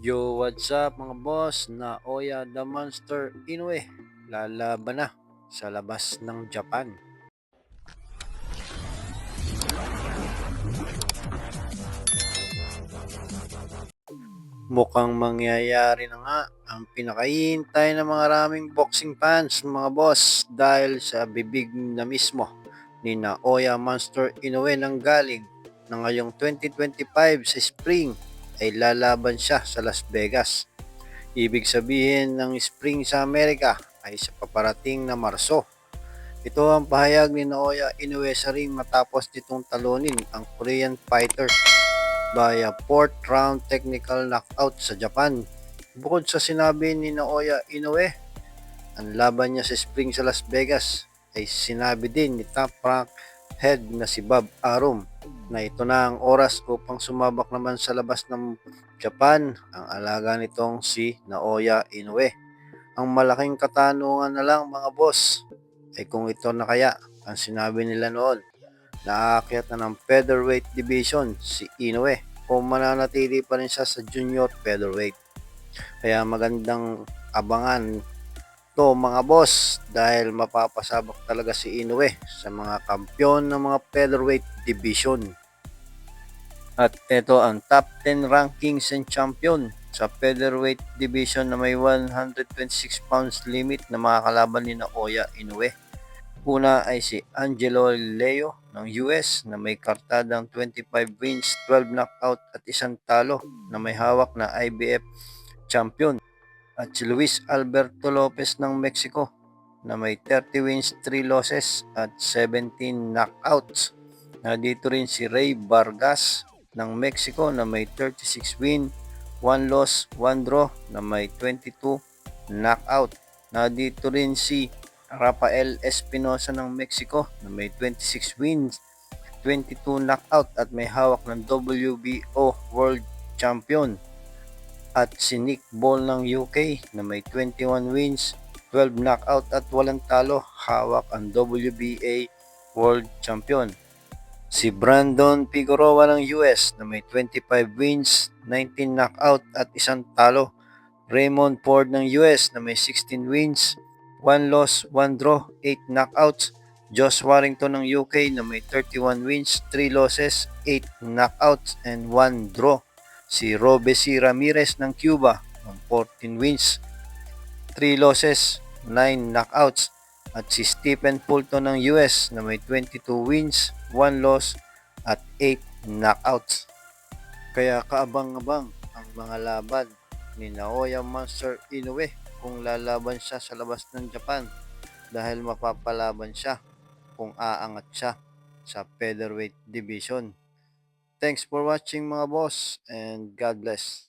Yo, what's up mga boss? Naoya the Monster Inoue lalaban na sa labas ng Japan. Mukhang mangyayari na nga ang pinakahihintay ng mga raming boxing fans mga boss dahil sa bibig na mismo ni Naoya Monster Inoue nang galing na ngayong 2025 sa spring ay lalaban siya sa Las Vegas. Ibig sabihin ng spring sa Amerika ay sa paparating na Marso. Ito ang pahayag ni Naoya Inoue ring matapos nitong talunin ang Korean fighter via fourth round technical knockout sa Japan. Bukod sa sinabi ni Naoya Inoue, ang laban niya sa spring sa Las Vegas ay sinabi din ni top rank head na si Bob Arum na ito na ang oras upang sumabak naman sa labas ng Japan ang alaga nitong si Naoya Inoue. Ang malaking katanungan na lang mga boss ay kung ito na kaya ang sinabi nila noon Naaakyat na ng featherweight division si Inoue o mananatili pa rin siya sa junior featherweight. Kaya magandang abangan to mga boss dahil mapapasabak talaga si Inoue sa mga kampyon ng mga featherweight division. At ito ang top 10 rankings and champion sa featherweight division na may 126 pounds limit na mga kalaban ni Naoya Inoue. Una ay si Angelo Leo ng US na may kartadang 25 wins, 12 knockout at isang talo na may hawak na IBF champion. At si Luis Alberto Lopez ng Mexico na may 30 wins, 3 losses at 17 knockouts. Na dito rin si Ray Vargas ng Mexico na may 36 win, 1 loss, 1 draw na may 22 knockout. Na dito rin si Rafael Espinosa ng Mexico na may 26 wins, 22 knockout at may hawak ng WBO World Champion. At si Nick Ball ng UK na may 21 wins, 12 knockout at walang talo, hawak ang WBA World Champion. Si Brandon Figueroa ng US na may 25 wins, 19 knockout at isang talo. Raymond Ford ng US na may 16 wins, 1 loss, 1 draw, 8 knockouts. Josh Warrington ng UK na may 31 wins, 3 losses, 8 knockouts, and 1 draw. Si Robe C. Ramirez ng Cuba ng 14 wins, 3 losses, 9 knockouts. At si Stephen Fulton ng US na may 22 wins, 1 loss, at 8 knockouts. Kaya kaabang-abang ang mga laban ni Naoya Monster Inoue kung lalaban siya sa labas ng Japan dahil mapapalaban siya kung aangat siya sa featherweight division. Thanks for watching mga boss and God bless.